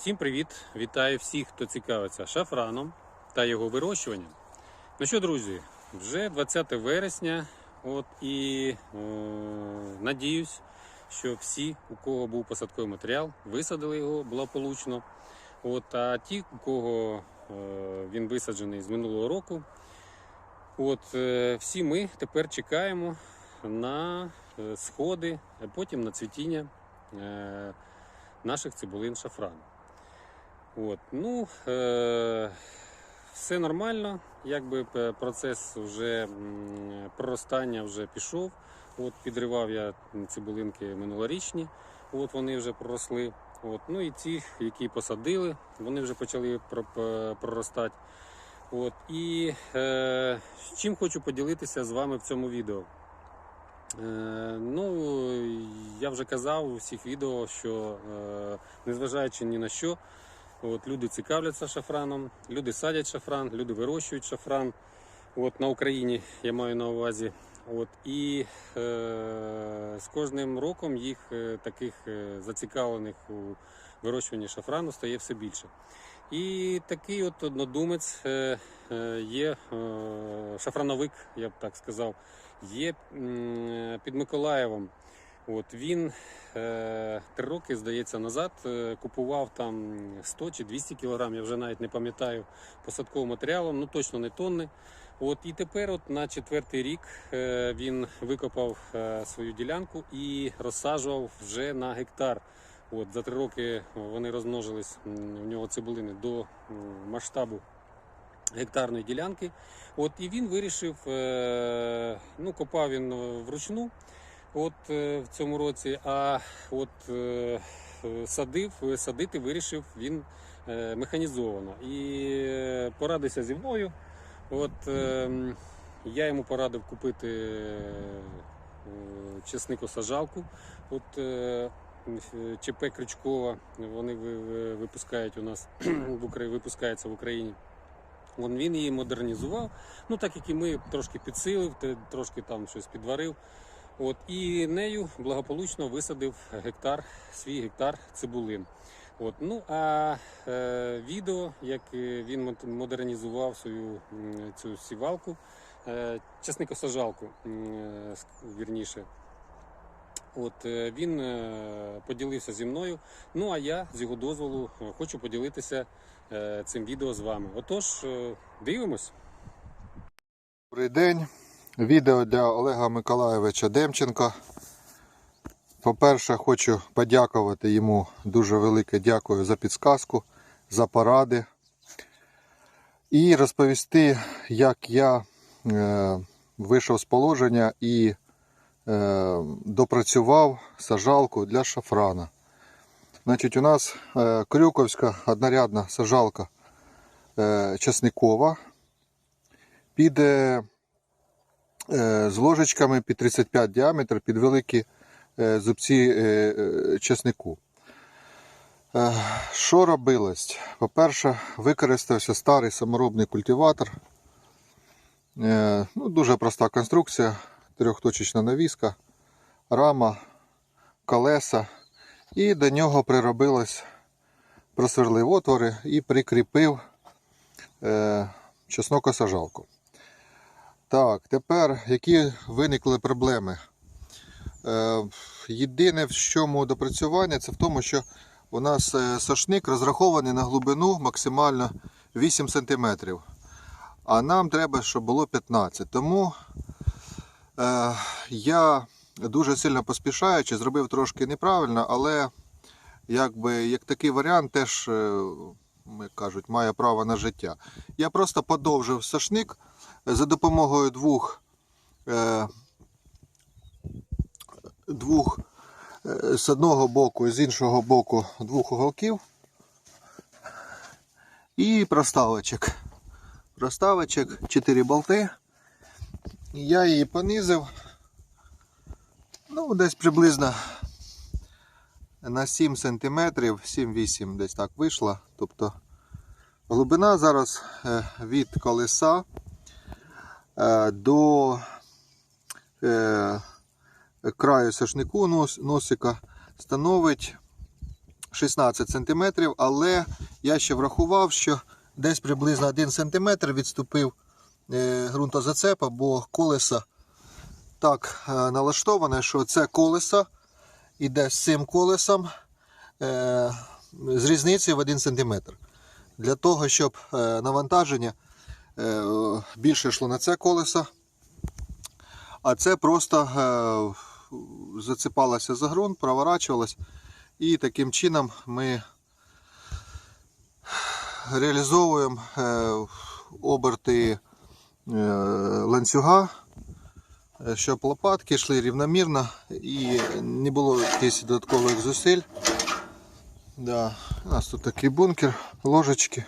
Всім привіт! Вітаю всіх, хто цікавиться шафраном та його вирощуванням. Ну що, друзі, вже 20 вересня, от і е, надіюсь, що всі, у кого був посадковий матеріал, висадили його благополучно. От, а ті, у кого е, він висаджений з минулого року, от, е, всі ми тепер чекаємо на е, сходи, а потім на цвітіння е, наших цибулин шафрану. От, ну, е, все нормально, якби процес вже проростання вже пішов. От, підривав я цибулинки минулорічні, от вони вже проросли. От, ну і ті, які посадили, вони вже почали проростати. От, і е, чим хочу поділитися з вами в цьому відео. Е, ну, я вже казав у всіх відео, що е, незважаючи ні на що, От, люди цікавляться шафраном, люди садять шафран, люди вирощують шафран. От, на Україні я маю на увазі. От, і е, з кожним роком їх е, таких е, зацікавлених у вирощуванні шафрану стає все більше. І такий от однодумець е, е, є е, шафрановик, я б так сказав, є під Миколаєвом. От він е, три роки, здається, назад е, купував там 100 чи 200 кілограм, я вже навіть не пам'ятаю, посадкового матеріалу, ну точно не тонни. От і тепер, от на четвертий рік, е, він викопав е, свою ділянку і розсаджував вже на гектар. От за три роки вони розмножились в нього цибулини до масштабу гектарної ділянки. От і він вирішив, е, ну копав він е, вручну. От е, в цьому році, а от е, садив, садити вирішив він е, механізовано. І порадився зі мною. От я йому порадив купити чесникосаджалку. От ЧП Крючкова, вони ви- ви- випускають у нас в Україні, випускається в Україні. Вон він її модернізував. Ну так як і ми трошки підсилив, трошки там щось підварив. От, і нею благополучно висадив гектар, свій гектар цибулин. От, ну а е, відео, як е, він модернізував свою цю сівалку, е, часникосаджалку, м, е, вірніше. От е, він е, поділився зі мною. Ну а я з його дозволу хочу поділитися цим відео з вами. Отож, дивимось. Добрий день. Відео для Олега Миколайовича Демченка. По-перше, хочу подякувати йому дуже велике дякую за підсказку, за поради. І розповісти, як я е, вийшов з положення і е, допрацював сажалку для шафрана. Значить, у нас е, крюковська однорядна сажалка е, часникова. Піде е, з ложечками під 35 діаметр, під великі е, зубці е, е, чеснику. Е, Що робилось? По-перше, використався старий саморобний культиватор. Е, Ну, дуже проста конструкція, трьохточечна навіска, рама, колеса. І до нього приробилось, просверлив отвори і прикріпив е, чеснокосажалку. Так, тепер які виникли проблеми? Е, єдине, в чому допрацювання, це в тому, що у нас е, сошник розрахований на глибину максимально 8 см. А нам треба, щоб було 15 Тому е, я дуже сильно поспішаючи, зробив трошки неправильно, але якби, як такий варіант теж, е, як кажуть, має право на життя. Я просто подовжив сошник за допомогою двох, е, двох е, з одного боку і з іншого боку двох уголків і проставочок. Проставочок, 4 болти. Я її понизив. Ну, десь приблизно на 7 см, 7-8 десь так вийшло. Тобто глибина зараз е, від колеса до е, краю сошнику носика становить 16 см, але я ще врахував, що десь приблизно 1 см відступив е, ґрунтозацепа, бо колесо так е, налаштоване, що це колесо іде з цим колесом е, з різницею в 1 см. Для того, щоб е, навантаження е, більше йшло на це колесо, а це просто е, зацепалося за ґрунт, проворачувалось. І таким чином ми реалізовуємо е, оберти е, ланцюга, е, щоб лопатки йшли рівномірно і не було якихось додаткових зусиль. Да. У нас тут такий бункер, ложечки.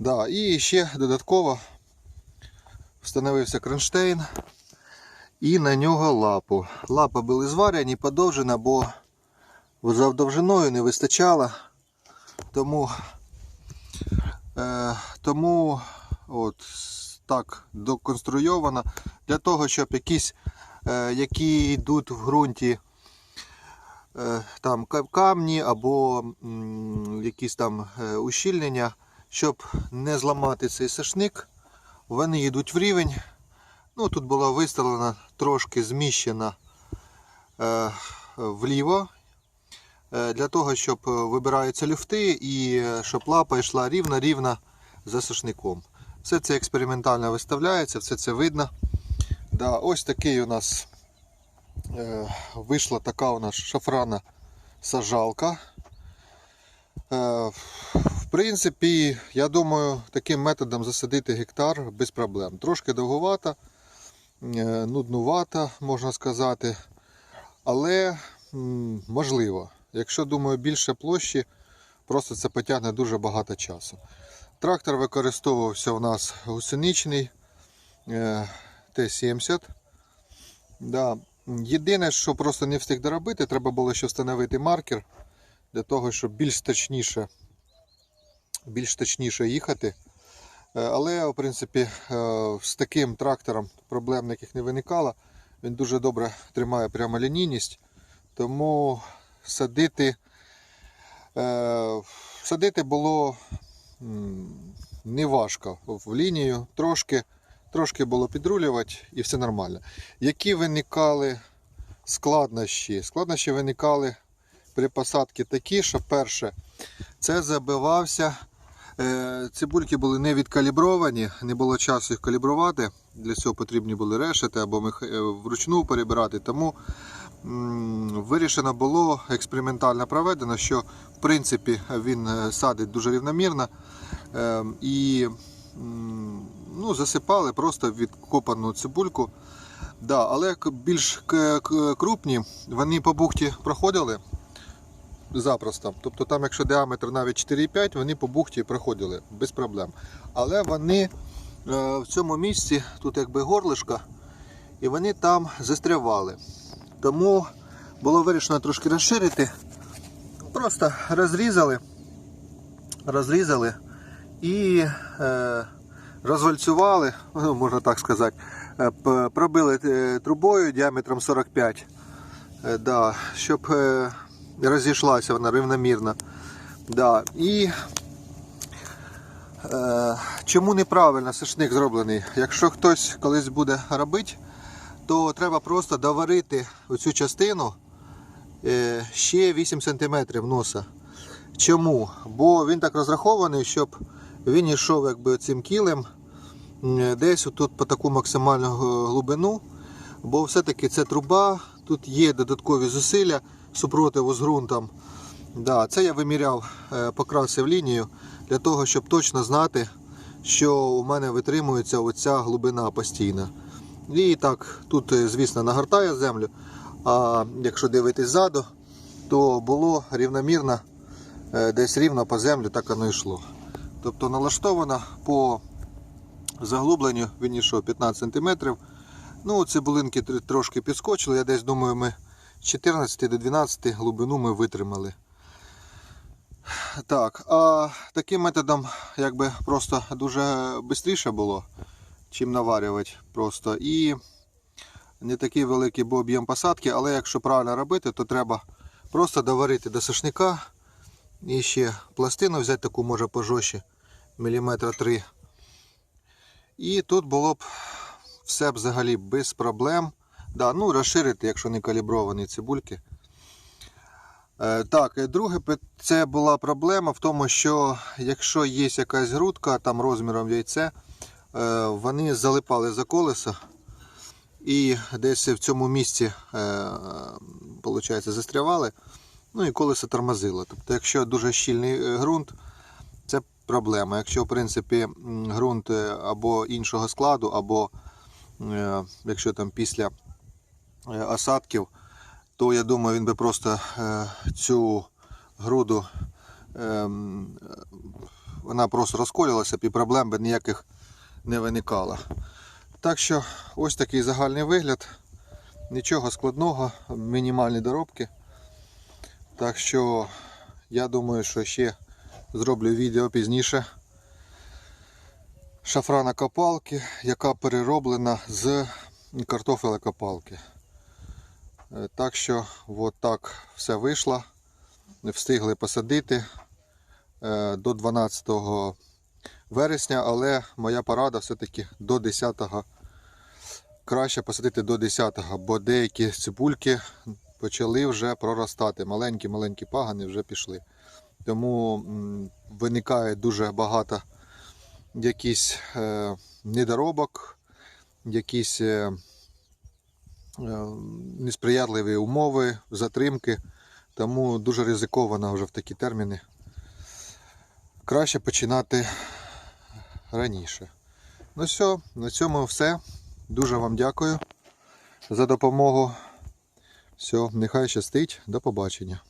Да. І ще додатково встановився кронштейн і на нього лапу. Лапа були зварені, подовжена, бо за довжиною не вистачало. Тому, е, тому от так доконструйовано для того, щоб якісь, е, які йдуть в ґрунті е, там камні або м, якісь там е, ущільнення, щоб не зламати цей сошник, вони йдуть в рівень. Ну, тут була виставлена трошки зміщена е, вліво, е, для того, щоб е, вибираються люфти і е, щоб лапа йшла рівно-рівно за сошником. Все це експериментально виставляється, все це видно. Да, ось такий у нас е, вийшла така у нас шафрана сажалка. Е, принципі, я думаю, таким методом засадити гектар без проблем. Трошки довговато, е, нуднувато, можна сказати. Але можливо. Якщо думаю більше площі, просто це потягне дуже багато часу. Трактор використовувався у нас гусеничний е, Т-70. Да. Єдине, що просто не встиг доробити, треба було ще встановити маркер для того, щоб більш точніше, більш точніше їхати. Е, Але, в принципі, е, з таким трактором проблем ніяких не виникало. Він дуже добре тримає прямолінійність, тому садити, е, садити було неважко в лінію, трошки, трошки було підрулювати і все нормально. Які виникали складнощі? Складнощі виникали при посадці такі, що перше, це забивався. Е, Цибульки були не відкалібровані, не було часу їх калібрувати. Для цього потрібні були решети або е, вручну перебирати. Тому вирішено було експериментально проведено, що в принципі він е, садить дуже рівномірно. Е, І ну, засипали просто відкопану цибульку. Да, але більш крупні вони по бухті проходили запросто. Тобто там, якщо діаметр навіть 4,5, вони по бухті проходили без проблем. Але вони е, в цьому місці, тут якби горлишко, і вони там застрявали. Тому було вирішено трошки розширити. Просто розрізали, розрізали і е, розвальцювали, ну, можна так сказати, е, пробили е, трубою діаметром 45, е, да, щоб е, розійшлася вона рівномірно. Да. І е, чому неправильно сушник зроблений? Якщо хтось колись буде робити, то треба просто доварити оцю частину е, ще 8 см носа. Чому? Бо він так розрахований, щоб він йшов якби цим кілем десь тут по таку максимальну глибину. Бо все-таки це труба, тут є додаткові зусилля супротиву з ґрунтом. Да, це я виміряв, е, покрасив лінію для того, щоб точно знати, що у мене витримується оця глибина постійна. І так, тут, е, звісно, нагортає землю, а якщо дивитись ззаду, то було рівномірно е, десь рівно по землю, так воно йшло. Тобто налаштовано по заглубленню, він йшов 15 см. Ну, цибулинки трошки підскочили, я десь думаю, ми 14 до 12 глибину ми витримали. Так, а таким методом якби просто дуже швидше було, чим наварювати просто. І не такий великий був об'єм посадки, але якщо правильно робити, то треба Просто доварити до сушника і ще пластину взяти таку може пожорстче, міліметра три. І тут було б все взагалі без проблем. Да, ну розширити, якщо не калібровані цибульки. Е, Так, друге це була проблема в тому, що якщо є якась грудка там розміром яйце, е, вони залипали за колесо і десь в цьому місці е, получається, застрявали, ну і колесо тормозило. Тобто, якщо дуже щільний е, ґрунт, це проблема. Якщо, в принципі, ґрунт е, або іншого складу, або е, якщо там після е, осадків, то я думаю, він би просто е, цю груду ем, е, вона просто розколювалася і проблем би ніяких не виникало. Так що ось такий загальний вигляд. Нічого складного, мінімальні доробки. Так що я думаю, що ще зроблю відео пізніше. Шафрана копалки, яка перероблена з картофелекопалки. Е, Так що от так все вийшло. Встигли посадити е, до 12 вересня, але моя порада все-таки до 10 краще посадити до 10-го, бо деякі цибульки почали вже проростати. Маленькі-маленькі пагани вже пішли. Тому виникає дуже багато якісь е, недоробок, якісь несприятливі умови, затримки. Тому дуже ризиковано вже в такі терміни. Краще починати раніше. Ну все, на цьому все. Дуже вам дякую за допомогу. Все, нехай щастить. До побачення.